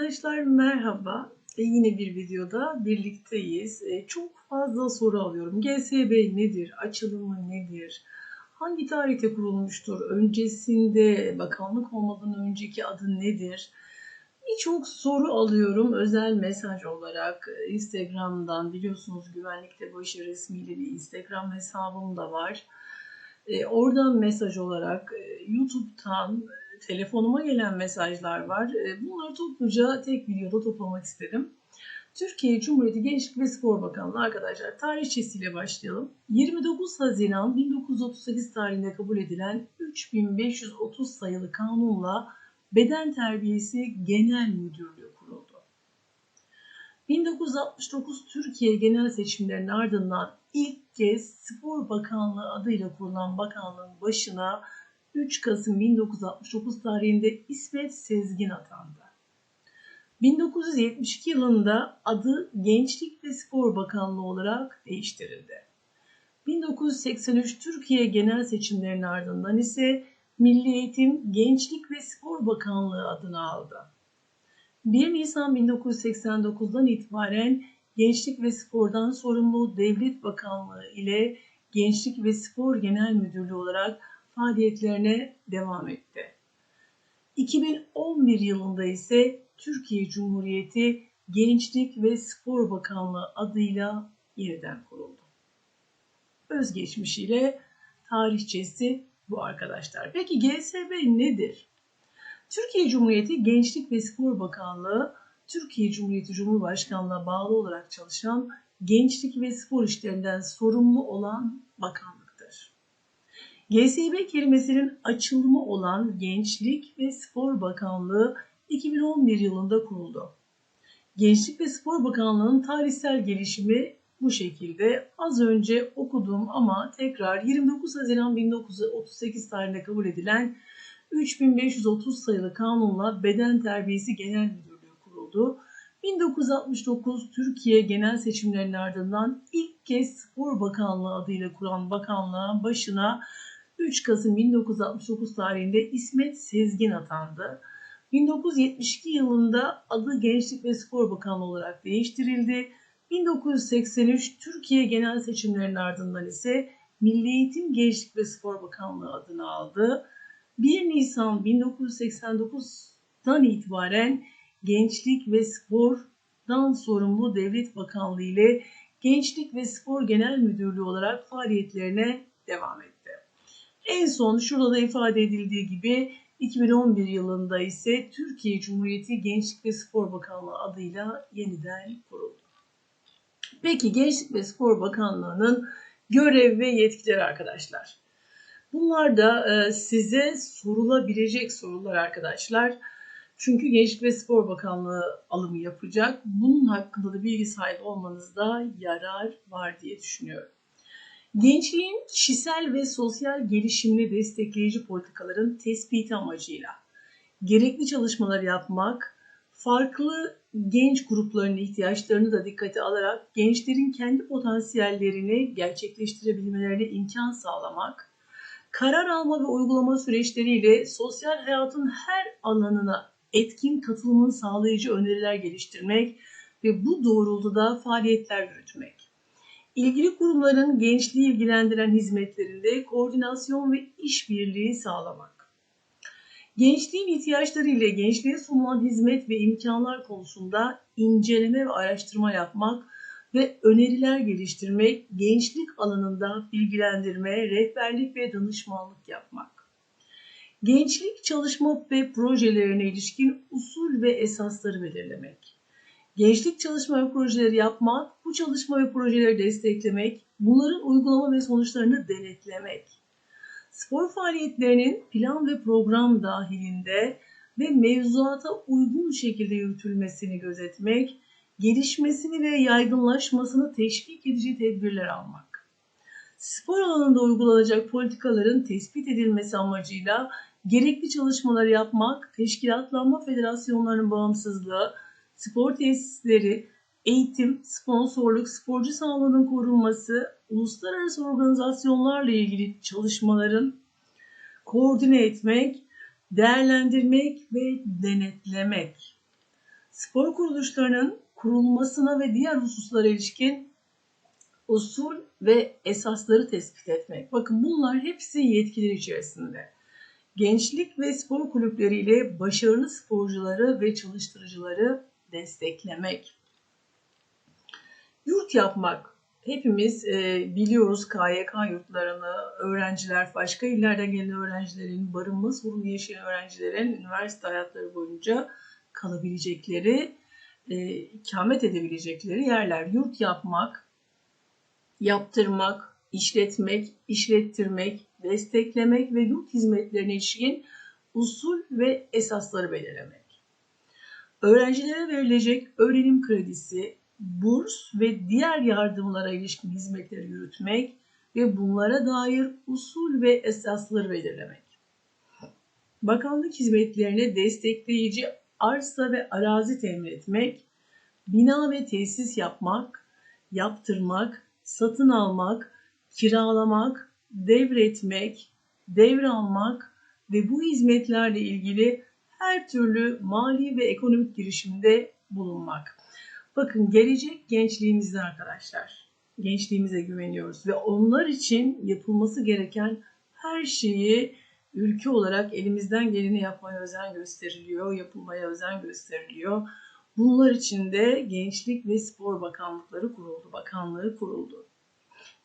Arkadaşlar merhaba. E, yine bir videoda birlikteyiz. E, çok fazla soru alıyorum. GSB nedir? Açılımı nedir? Hangi tarihte kurulmuştur? Öncesinde bakanlık olmadan önceki adı nedir? Birçok soru alıyorum özel mesaj olarak. E, Instagram'dan biliyorsunuz güvenlikte işi resmiyle bir Instagram hesabım da var. E, oradan mesaj olarak e, YouTube'dan telefonuma gelen mesajlar var. E, bunları topluca tek videoda toplamak istedim. Türkiye Cumhuriyeti Gençlik ve Spor Bakanlığı arkadaşlar tarihçesiyle başlayalım. 29 Haziran 1938 tarihinde kabul edilen 3530 sayılı kanunla Beden Terbiyesi Genel Müdürlüğü kuruldu. 1969 Türkiye genel seçimlerinin ardından ilk kez Spor Bakanlığı adıyla kurulan bakanlığın başına 3 Kasım 1969 tarihinde İsmet Sezgin atandı. 1972 yılında adı Gençlik ve Spor Bakanlığı olarak değiştirildi. 1983 Türkiye genel seçimlerinin ardından ise Milli Eğitim, Gençlik ve Spor Bakanlığı adını aldı. 1 Nisan 1989'dan itibaren Gençlik ve Spor'dan sorumlu Devlet Bakanlığı ile Gençlik ve Spor Genel Müdürlüğü olarak faaliyetlerine devam etti. 2011 yılında ise Türkiye Cumhuriyeti Gençlik ve Spor Bakanlığı adıyla yeniden kuruldu. Özgeçmişiyle tarihçesi bu arkadaşlar. Peki GSB nedir? Türkiye Cumhuriyeti Gençlik ve Spor Bakanlığı, Türkiye Cumhuriyeti Cumhurbaşkanlığı'na bağlı olarak çalışan gençlik ve spor işlerinden sorumlu olan bakanlık. GSB kelimesinin açılımı olan Gençlik ve Spor Bakanlığı 2011 yılında kuruldu. Gençlik ve Spor Bakanlığı'nın tarihsel gelişimi bu şekilde. Az önce okudum ama tekrar 29 Haziran 1938 tarihinde kabul edilen 3530 sayılı kanunla Beden Terbiyesi Genel Müdürlüğü kuruldu. 1969 Türkiye genel seçimlerinin ardından ilk kez Spor Bakanlığı adıyla kuran bakanlığa başına 3 Kasım 1969 tarihinde İsmet Sezgin atandı. 1972 yılında adı Gençlik ve Spor Bakanlığı olarak değiştirildi. 1983 Türkiye genel seçimlerinin ardından ise Milli Eğitim Gençlik ve Spor Bakanlığı adını aldı. 1 Nisan 1989'dan itibaren Gençlik ve Spor'dan sorumlu Devlet Bakanlığı ile Gençlik ve Spor Genel Müdürlüğü olarak faaliyetlerine devam etti. En son şurada da ifade edildiği gibi 2011 yılında ise Türkiye Cumhuriyeti Gençlik ve Spor Bakanlığı adıyla yeniden kuruldu. Peki Gençlik ve Spor Bakanlığı'nın görev ve yetkileri arkadaşlar. Bunlar da e, size sorulabilecek sorular arkadaşlar. Çünkü Gençlik ve Spor Bakanlığı alımı yapacak. Bunun hakkında da bilgi sahibi olmanızda yarar var diye düşünüyorum. Gençliğin kişisel ve sosyal gelişimini destekleyici politikaların tespiti amacıyla gerekli çalışmalar yapmak, farklı genç gruplarının ihtiyaçlarını da dikkate alarak gençlerin kendi potansiyellerini gerçekleştirebilmelerine imkan sağlamak, karar alma ve uygulama süreçleriyle sosyal hayatın her alanına etkin katılımını sağlayıcı öneriler geliştirmek ve bu doğrultuda faaliyetler yürütmek ilgili kurumların gençliği ilgilendiren hizmetlerinde koordinasyon ve işbirliği sağlamak. Gençliğin ihtiyaçları ile gençliğe sunulan hizmet ve imkanlar konusunda inceleme ve araştırma yapmak ve öneriler geliştirmek, gençlik alanında bilgilendirme, rehberlik ve danışmanlık yapmak. Gençlik çalışma ve projelerine ilişkin usul ve esasları belirlemek gençlik çalışma ve projeleri yapmak, bu çalışma ve projeleri desteklemek, bunların uygulama ve sonuçlarını denetlemek, spor faaliyetlerinin plan ve program dahilinde ve mevzuata uygun şekilde yürütülmesini gözetmek, gelişmesini ve yaygınlaşmasını teşvik edici tedbirler almak. Spor alanında uygulanacak politikaların tespit edilmesi amacıyla gerekli çalışmaları yapmak, teşkilatlanma federasyonlarının bağımsızlığı, spor tesisleri, eğitim, sponsorluk, sporcu sağlığının korunması, uluslararası organizasyonlarla ilgili çalışmaların koordine etmek, değerlendirmek ve denetlemek. spor kuruluşlarının kurulmasına ve diğer hususlara ilişkin usul ve esasları tespit etmek. Bakın bunlar hepsi yetkileri içerisinde. Gençlik ve spor kulüpleriyle başarılı sporcuları ve çalıştırıcıları desteklemek. Yurt yapmak. Hepimiz e, biliyoruz KYK yurtlarını, öğrenciler, başka illerden gelen öğrencilerin, barınma sorunu yaşayan öğrencilerin üniversite hayatları boyunca kalabilecekleri, e, ikamet edebilecekleri yerler. Yurt yapmak, yaptırmak, işletmek, işlettirmek, desteklemek ve yurt hizmetlerine ilişkin usul ve esasları belirlemek. Öğrencilere verilecek öğrenim kredisi, burs ve diğer yardımlara ilişkin hizmetleri yürütmek ve bunlara dair usul ve esasları belirlemek. Bakanlık hizmetlerine destekleyici arsa ve arazi temin etmek, bina ve tesis yapmak, yaptırmak, satın almak, kiralamak, devretmek, devralmak ve bu hizmetlerle ilgili her türlü mali ve ekonomik girişimde bulunmak. Bakın gelecek gençliğimizde arkadaşlar. Gençliğimize güveniyoruz ve onlar için yapılması gereken her şeyi ülke olarak elimizden geleni yapmaya özen gösteriliyor, yapılmaya özen gösteriliyor. Bunlar için de Gençlik ve Spor Bakanlıkları kuruldu, bakanlığı kuruldu.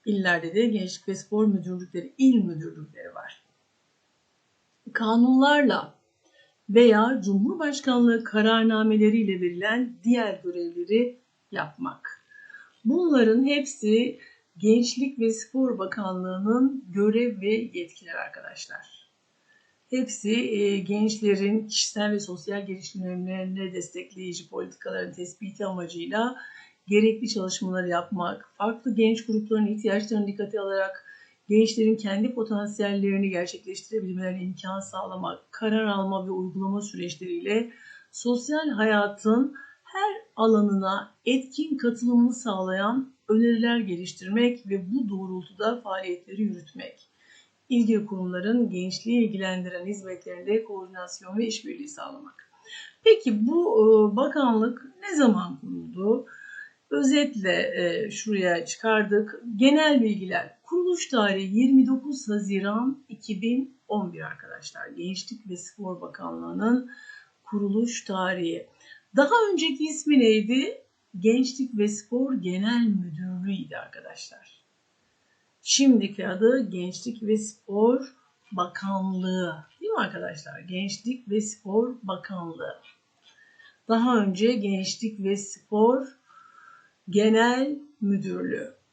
İllerde de Gençlik ve Spor Müdürlükleri, il müdürlükleri var. Kanunlarla veya Cumhurbaşkanlığı kararnameleriyle verilen diğer görevleri yapmak. Bunların hepsi Gençlik ve Spor Bakanlığı'nın görev ve yetkileri arkadaşlar. Hepsi e, gençlerin kişisel ve sosyal gelişimlerini destekleyici politikaların tespiti amacıyla gerekli çalışmaları yapmak, farklı genç grupların ihtiyaçlarını dikkate alarak gençlerin kendi potansiyellerini gerçekleştirebilmelerine imkan sağlamak, karar alma ve uygulama süreçleriyle sosyal hayatın her alanına etkin katılımını sağlayan öneriler geliştirmek ve bu doğrultuda faaliyetleri yürütmek. İlgili kurumların gençliği ilgilendiren hizmetlerinde koordinasyon ve işbirliği sağlamak. Peki bu e, bakanlık ne zaman kuruldu? Özetle e, şuraya çıkardık. Genel bilgiler. Kuruluş tarihi 29 Haziran 2011 arkadaşlar. Gençlik ve Spor Bakanlığı'nın kuruluş tarihi. Daha önceki ismi neydi? Gençlik ve Spor Genel Müdürlüğü'ydü arkadaşlar. Şimdiki adı Gençlik ve Spor Bakanlığı. Değil mi arkadaşlar? Gençlik ve Spor Bakanlığı. Daha önce Gençlik ve Spor Genel Müdürlüğü.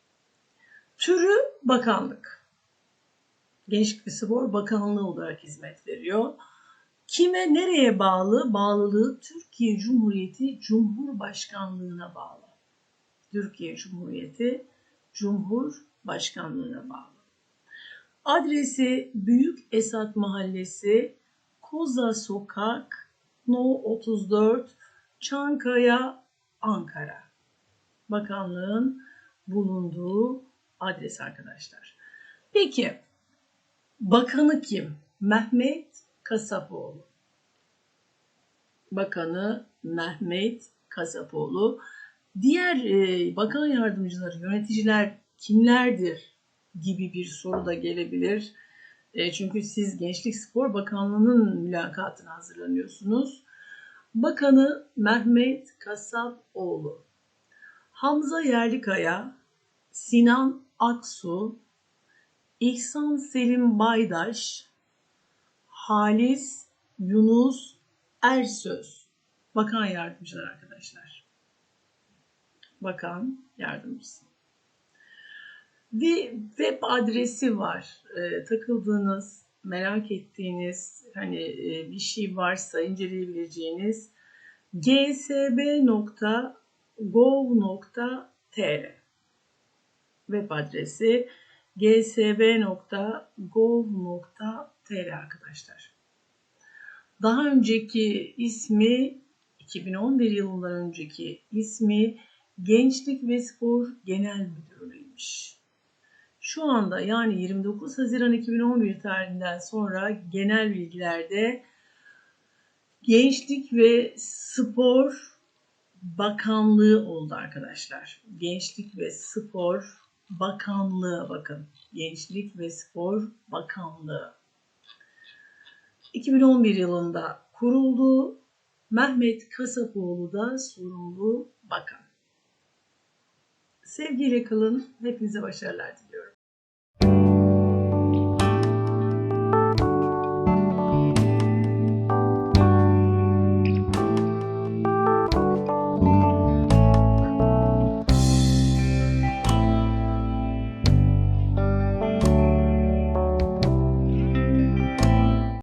Türü bakanlık. Gençlik ve Spor Bakanlığı olarak hizmet veriyor. Kime nereye bağlı? Bağlılığı Türkiye Cumhuriyeti Cumhurbaşkanlığına bağlı. Türkiye Cumhuriyeti Cumhurbaşkanlığına bağlı. Adresi Büyük Esat Mahallesi, Koza Sokak, No 34, Çankaya, Ankara. Bakanlığın bulunduğu adres arkadaşlar. Peki bakanı kim? Mehmet Kasapoğlu. Bakanı Mehmet Kasapoğlu. Diğer e, bakan yardımcıları, yöneticiler kimlerdir gibi bir soru da gelebilir. E, çünkü siz Gençlik Spor Bakanlığı'nın mülakatına hazırlanıyorsunuz. Bakanı Mehmet Kasapoğlu. Hamza Yerlikaya, Sinan Aksu, İhsan Selim Baydaş, Halis Yunus Ersöz. Bakan yardımcılar arkadaşlar. Bakan yardımcısı. Bir web adresi var. E, takıldığınız, merak ettiğiniz hani e, bir şey varsa inceleyebileceğiniz gsb.gov.tr web adresi gsb.gov.tr arkadaşlar. Daha önceki ismi 2011 yılından önceki ismi Gençlik ve Spor Genel Müdürlüğü'ymüş. Şu anda yani 29 Haziran 2011 tarihinden sonra genel bilgilerde Gençlik ve Spor Bakanlığı oldu arkadaşlar. Gençlik ve Spor Bakanlığı bakın. Gençlik ve Spor Bakanlığı. 2011 yılında kuruldu. Mehmet Kasapoğlu da sorumlu bakan. Sevgiyle kalın. Hepinize başarılar diliyorum.